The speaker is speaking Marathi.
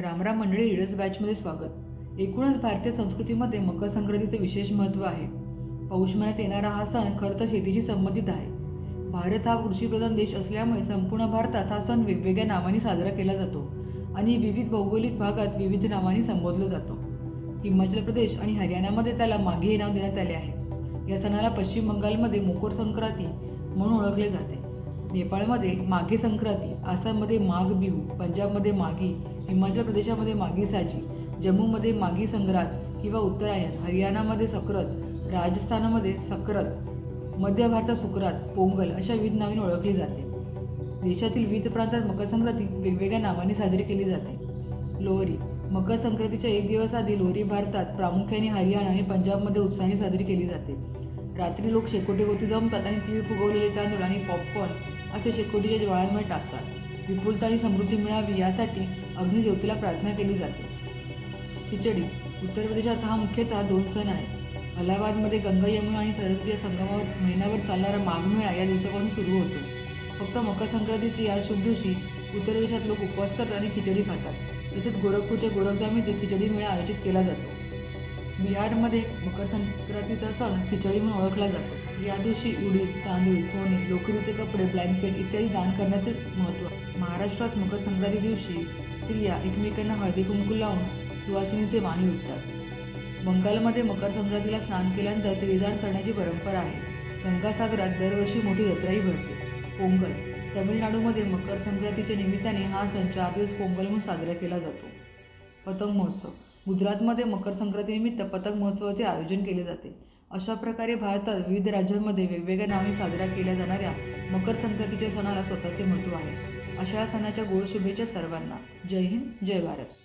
रामराम मंडळी रीडर्स बॅचमध्ये स्वागत. एकूणच भारतीय संस्कृतीमध्ये मकर संक्रांतीचे विशेष महत्त्व आहे. पौष महिन्यात येणारा हा सण खरं तर शेतीशी संबंधित आहे. भारत हा कृषीप्रधान देश असल्यामुळे संपूर्ण भारतात हा सण वेगवेगळ्या नावांनी साजरा केला जातो आणि विविध भौगोलिक भागात विविध नावांनी संबोधला जातो. हिमाचल प्रदेश आणि हरियाणामध्ये त्याला मागे हे नाव देण्यात आले आहे. या सणाला पश्चिम बंगालमध्ये मकर संक्रांती म्हणून ओळखले जाते. नेपाळमध्ये माघी संक्रांती आसाममध्ये माघ बिहू पंजाबमध्ये माघी हिमाचल प्रदेशामध्ये माघी साजी जम्मूमध्ये माघी संग्रात किंवा उत्तरायण हरियाणामध्ये सक्रात राजस्थानामध्ये सक्रात मध्य भारतात सुकरात पोंगल अशा विविध नावाने ओळखली जाते. देशातील विविध प्रांतात मकर संक्रांती वेगवेगळ्या नावांनी साजरी केली जाते. लोहरी मकर संक्रांतीच्या एक दिवस आधी लोहरी भारतात प्रामुख्याने हरियाणा आणि पंजाबमध्ये उत्साहाने साजरी केली जाते. रात्री लोक शेकोटीभोवती जमतात आणि तीळ फुगवलेले तांदूळ आणि पॉपकॉर्न असे शेकोटीच्या ज्वाळांमध्ये टाकतात. विपुलता आणि समृद्धी मिळावी यासाठी अग्निदेवतेला प्रार्थना केली जाते. खिचडी उत्तर प्रदेशात हा मुख्यतः दोन सण आहेत. अलाहाबादमध्ये गंगा यमुना आणि सरस्वतीच्या संगमावर महिनाभर चालणारा माघमेळा या दिवसापासून सुरू होतो. फक्त मकर संक्रांतीची या शुभ दिवशी उत्तर प्रदेशात लोक उपवास करतात आणि खिचडी खातात. तसेच गोरखपूरच्या गोरखधाम येथे खिचडी मेळा आयोजित केला जातो. बिहारमध्ये मकर संक्रांतीचा सण खिचडी म्हणून ओळखला जातो. या दिवशी उडीद तांदूळ सोने लोकरीचे कपडे ब्लँकेट इत्यादी दान करण्याचे महत्त्व. महाराष्ट्रात मकर संक्रांती दिवशी स्त्रिया एकमेकांना हळदी कुंकू लावून सुवासिनीचे वाणी उठतात. बंगालमध्ये मकर संक्रांतीला स्नान केल्यानंतर त्रिदान करण्याची परंपरा आहे. गंगासागरात दरवर्षी मोठी जत्राही भरते. पोंगल. तमिळनाडूमध्ये मकर संक्रांतीच्या निमित्ताने हा सण चार दिवस पोंगल म्हणून साजरा केला जातो. पतंग महोत्सव. गुजरातमध्ये मकर संक्रांतीनिमित्त पतंग महोत्सवाचे आयोजन केले जाते. अशा प्रकारे भारतात विविध राज्यांमध्ये वेगवेगळ्या नावाने साजऱ्या केल्या जाणाऱ्या मकर संक्रांतीच्या सणाला स्वतःचे महत्त्व आहे. अशा सणाच्या गोड शुभेच्छा सर्वांना. जय हिंद जय भारत.